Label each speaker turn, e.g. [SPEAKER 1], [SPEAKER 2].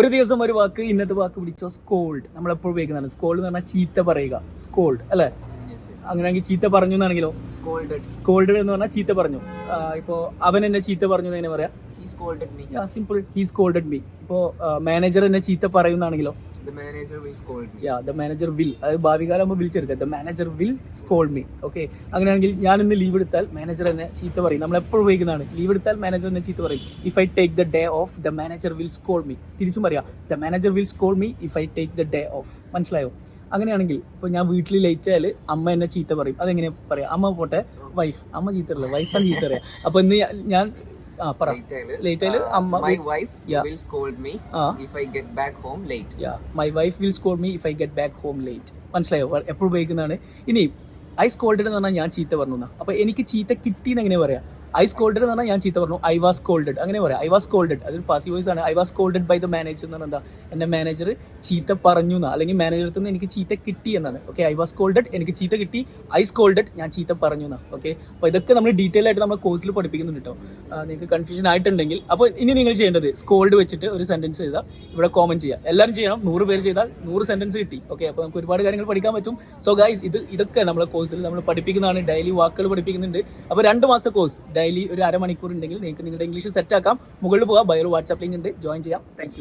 [SPEAKER 1] ഒരു ദിവസം ഒരു വാക്ക് ഇന്നത്തെ വാക്ക് പിടിച്ചോ സ്കോൾഡ് നമ്മൾ എപ്പോഴും ഉപയോഗിക്കുന്നതാണ്. സ്കോൾഡ് എന്ന് പറഞ്ഞാൽ ചീത്ത പറയുക. സ്കോൾഡ് അല്ലേ? അങ്ങനെയാണെങ്കിൽ ചീത്ത പറഞ്ഞു എന്നാണെങ്കിലോ? സ്കോൾഡ് എന്ന് പറഞ്ഞാൽ ചീത്ത പറഞ്ഞു. ഇപ്പോ അവൻ എന്നെ ചീത്ത പറഞ്ഞു എന്ന് പറയാം? സിമ്പിൾ ഹീ സ്കോൾഡഡ് മീ ഇപ്പോ മാനേജർ എന്നെ ചീത്ത പറയുന്നാണെങ്കിലോ? അങ്ങനെയാണെങ്കിൽ ഞാൻ ഇന്ന് ലീവ് എടുത്താൽ മാനേജർ എന്നെ ചീത്ത പറയും. നമ്മൾ എപ്പോഴും ഉപയോഗിക്കുന്നതാണ്. ലീവ് എടുത്താൽ മാനേജർ എന്നെ ചീത്ത പറയും. If I take the day off the manager will scold me തിരിച്ചും പറയാം. The manager will scold me if I take the day off മനസ്സിലായോ? അങ്ങനെയാണെങ്കിൽ ഇപ്പോൾ ഞാൻ വീട്ടിൽ ലേറ്റ് ആയാൽ അമ്മ എന്നെ ചീത്ത പറയും. അതെങ്ങനെ പറയാം? അമ്മ പോട്ടെ വൈഫ് അമ്മ ചീത്ത വൈഫാണ് ചീത്ത പറയാം. അപ്പോൾ ഇന്ന് ഞാൻ- ആയാൽ,
[SPEAKER 2] uh,
[SPEAKER 1] അമ്മ my
[SPEAKER 2] wife will scold
[SPEAKER 1] me
[SPEAKER 2] if I get back home late.
[SPEAKER 1] Yeah. My wife will scold me if I get back home late മനസ്സിലായോ? എപ്പോഴും ഉപയോഗിക്കുന്നതാണ്. ഇനി ഐ സ്കോൾഡ് എന്ന് പറഞ്ഞാൽ ഞാൻ ചീത്ത പറഞ്ഞു അപ്പൊ അപ്പോൾ എനിക്ക് ചീത്ത കിട്ടിയെന്ന് എങ്ങനെ പറയാം? ഐ സ്കോൾഡഡ് എന്ന് പറഞ്ഞാൽ ഞാൻ ചീത്ത പറഞ്ഞു. ഐ വാസ് കോൾഡഡ് അങ്ങനെ പറയാം. ഐ വാസ് കോൾഡഡ് അതൊരു പാസീവ് വോയിസ് ആണ്. I was scolded by the manager എന്ന് പറഞ്ഞാൽ എന്താ? എന്റെ മാനേജർ ചീത്ത പറഞ്ഞു എന്നാ. അല്ലെങ്കിൽ മാനേജറിൽ നിന്ന് എനിക്ക് ചീത്ത കിട്ടി എന്നാണ്. ഓക്കെ ഐ വാസ് കോൾഡഡ് എനിക്ക് ചീത്ത കിട്ടി. ഐ സ്കോൾഡഡ് ഞാൻ ചീത്ത പറഞ്ഞു എന്നാ. ഓക്കെ അപ്പോൾ ഇതൊക്കെ നമ്മൾ ഡീറ്റെയിൽ ആയിട്ട് നമ്മൾ കോഴ്സിൽ പഠിപ്പിക്കുന്നുണ്ട് കേട്ടോ നിങ്ങൾക്ക് കൺഫ്യൂഷൻ ആയിട്ടുണ്ടെങ്കിൽ. അപ്പോൾ ഇനി നിങ്ങൾ ചെയ്യേണ്ടത് സ്കോൾഡ് വെച്ചിട്ട് ഒരു സെന്റൻസ് എഴുതാം. ഇവിടെ കോമന്റ് ചെയ്യാം. എല്ലാവരും ചെയ്യണം. നൂറ് പേര് ചെയ്താൽ നൂറ് സെന്റൻസ് കിട്ടി. ഓക്കെ അപ്പോൾ നമുക്ക് ഒരുപാട് കാര്യങ്ങൾ പഠിക്കാൻ പറ്റും. സോ ഗൈസ് ഇത് ഇതൊക്കെ നമ്മളെ കോഴ്സിൽ നമ്മൾ പഠിപ്പിക്കുന്നതാണ്. ഡെയിലി വാക്കുകൾ പഠിപ്പിക്കുന്നുണ്ട്. അപ്പോൾ രണ്ട് മാസത്തെ കോഴ്സ് ഡെയിലി ഒരു അരമണിക്കൂർ ഉണ്ടെങ്കിൽ നിങ്ങൾക്ക് നിങ്ങളുടെ ഇംഗ്ലീഷ് സെറ്റ് ആക്കാം. മുകളിൽ പോകാം. ബയോ വാട്സാപ്പ് ലിങ്ക് ഉണ്ട്. ജോയിൻ ചെയ്യാം. താങ്ക്